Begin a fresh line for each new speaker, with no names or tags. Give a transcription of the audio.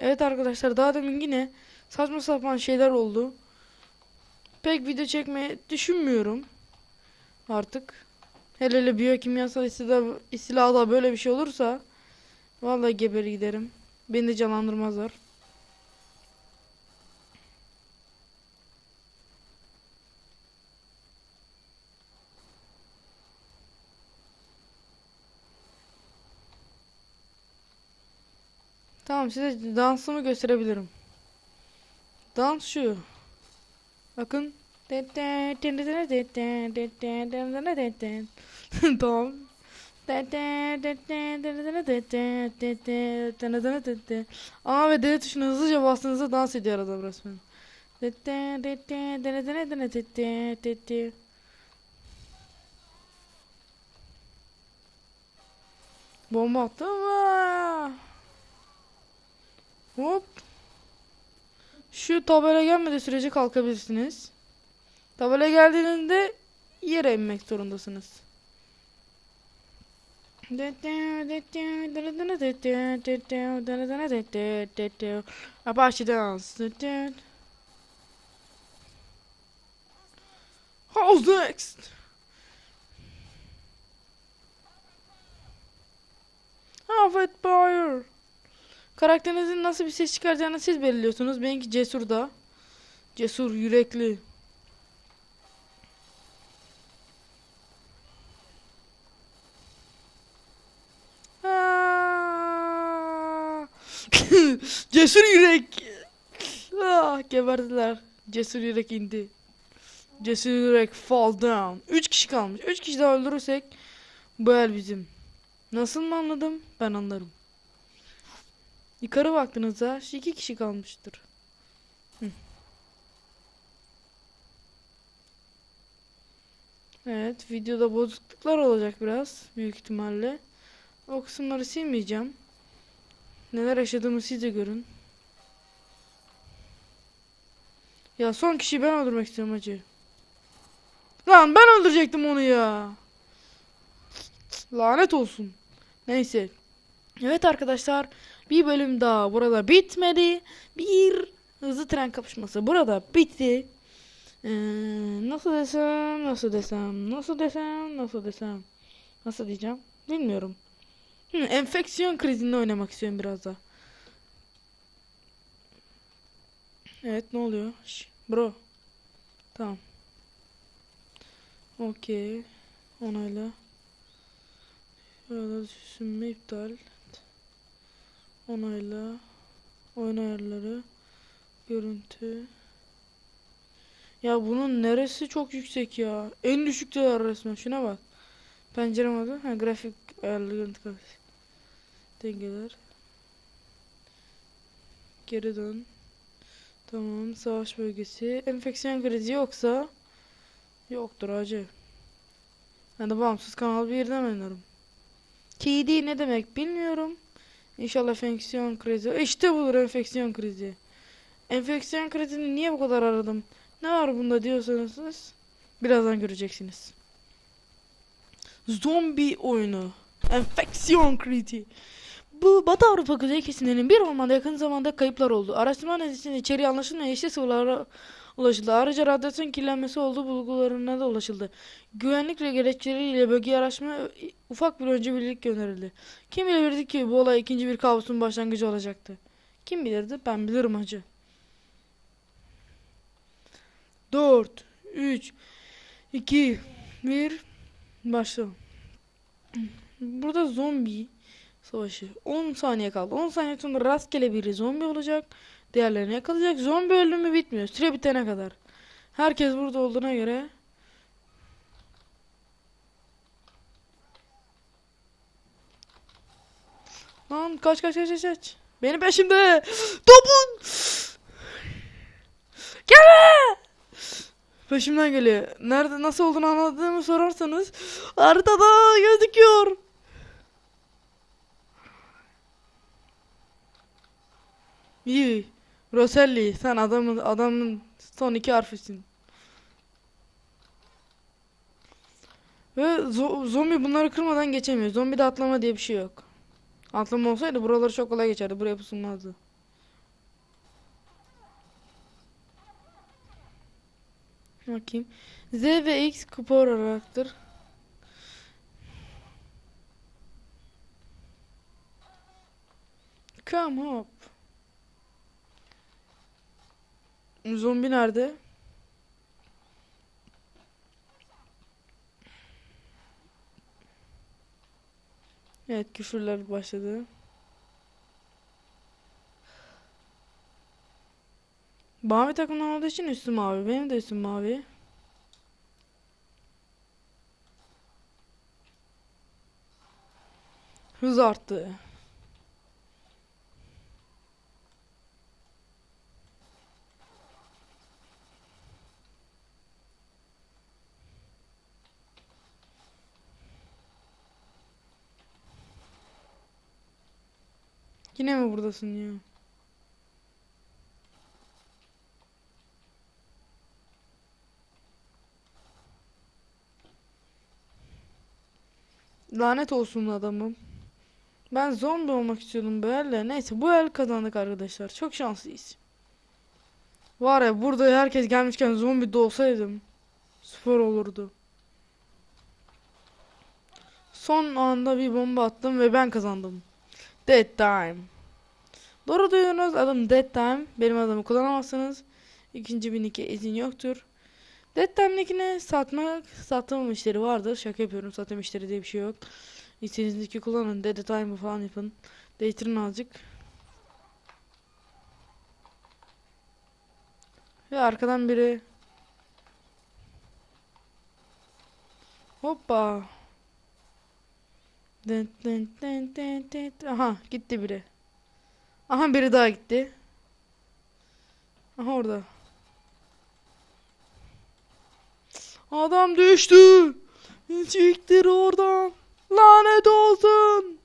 Evet arkadaşlar daha demin yine saçma sapan şeyler oldu. Pek video çekmeyi düşünmüyorum. Artık. Hele hele biyokimyasal istila, istilada böyle bir şey olursa vallahi geber giderim. Beni de canlandırmazlar. Tamam size dansımı gösterebilirim. Dans şu. Bakın. tamam. A ve D tuşuna hızlıca bastığınızda dans ediyor adam resmen. Bomba attı ama. Hop. Şu tabela gelmediği sürece kalkabilirsiniz. Tabela geldiğinde yere inmek zorundasınız. Apache dance. How's next? Halfet Fire. Karakterinizin nasıl bir ses çıkaracağını siz belirliyorsunuz. Benimki cesur da. Cesur, yürekli. Cesur yürek. Ah, geberdiler. Cesur yürek indi. Cesur yürek fall down. 3 kişi kalmış. 3 kişi daha öldürürsek bu el bizim. Nasıl mı anladım? Ben anlarım. Yukarı baktığınızda iki kişi kalmıştır. Evet, videoda bozukluklar olacak biraz büyük ihtimalle. O kısımları silmeyeceğim. Neler yaşadığımı siz de görün. Ya son kişiyi ben öldürmek istiyorum acı. Lan ben öldürecektim onu ya. Lanet olsun. Neyse. Evet arkadaşlar bir bölüm daha burada bitmedi. Bir hızlı tren kapışması burada bitti. Ee, nasıl desem, nasıl desem, nasıl desem, nasıl desem, nasıl diyeceğim bilmiyorum. Hı, enfeksiyon krizinde oynamak istiyorum biraz da. Evet ne oluyor? Şş, bro. Tamam. Okey. Onayla. Şurada düşünme iptal. Onayla. Oyun ayarları. Görüntü. Ya bunun neresi çok yüksek ya? En düşükteler resmen. Şuna bak. Pencerem adı. Ha grafik ayarlı görüntü grafik. Dengeler. Geri dön. Tamam. Savaş bölgesi. Enfeksiyon krizi yoksa yoktur acı. Ben de bağımsız kanal bir yerden oynarım. KD ne demek bilmiyorum. İnşallah enfeksiyon krizi. İşte budur enfeksiyon krizi. Enfeksiyon krizini niye bu kadar aradım? Ne var bunda diyorsanız birazdan göreceksiniz. Zombi oyunu. Enfeksiyon krizi. Bu Batı Avrupa kuzey kesimlerinin bir ormanda yakın zamanda kayıplar oldu. Araştırma neticesinde içeriği anlaşılmayan yeşil sıvılara ulaşıldı. Ayrıca radyasyon kirlenmesi olduğu bulgularına da ulaşıldı. Güvenlik gerekçeleriyle bölgeye araştırma ufak bir önce birlik gönderildi. Kim bilirdi ki bu olay ikinci bir kabusun başlangıcı olacaktı. Kim bilirdi? Ben bilirim hacı. 4, 3, 2, 1, başla. Burada zombi savaşı. 10 saniye kaldı. 10 saniye sonra rastgele biri zombi olacak. Diğerlerini yakalayacak. Zombi ölümü bitmiyor. Süre bitene kadar. Herkes burada olduğuna göre Lan kaç kaç kaç kaç kaç. Benim peşimde. Topun. Gel. Peşimden geliyor. Nerede nasıl olduğunu anladığımı sorarsanız haritada gözüküyor. İyi. Roselli sen adamın adamın son iki harfisin. Ve zo zombi bunları kırmadan geçemiyor. Zombi de atlama diye bir şey yok. Atlama olsaydı buraları çok kolay geçerdi. Buraya pusulmazdı. Bakayım. Z ve X kupor olaraktır. Come up. Zombi nerede? Evet küfürler başladı. Mavi takımdan olduğu için üstüm mavi. Benim de üstüm mavi. Hız arttı. Yine mi buradasın ya? Lanet olsun adamım. Ben zombi olmak istiyordum böyle. Neyse bu el kazandık arkadaşlar. Çok şanslıyız. Var ya burada herkes gelmişken zombi de olsaydım süper olurdu. Son anda bir bomba attım ve ben kazandım. Dead time. Doğru duyuyorsunuz adım Dead time. Benim adımı kullanamazsınız. İkinci bir nick'e izin yoktur. Dead time nick'ini satmak, sattığım işleri vardır. Şaka yapıyorum. Sattığım işleri diye bir şey yok. İstediğiniz nick'i kullanın. Dead time falan yapın. Değiştirin azıcık. Ve arkadan biri Hoppa. Aha gitti biri. Aha biri daha gitti. Aha orada. Adam düştü. Çıktır oradan. Lanet olsun.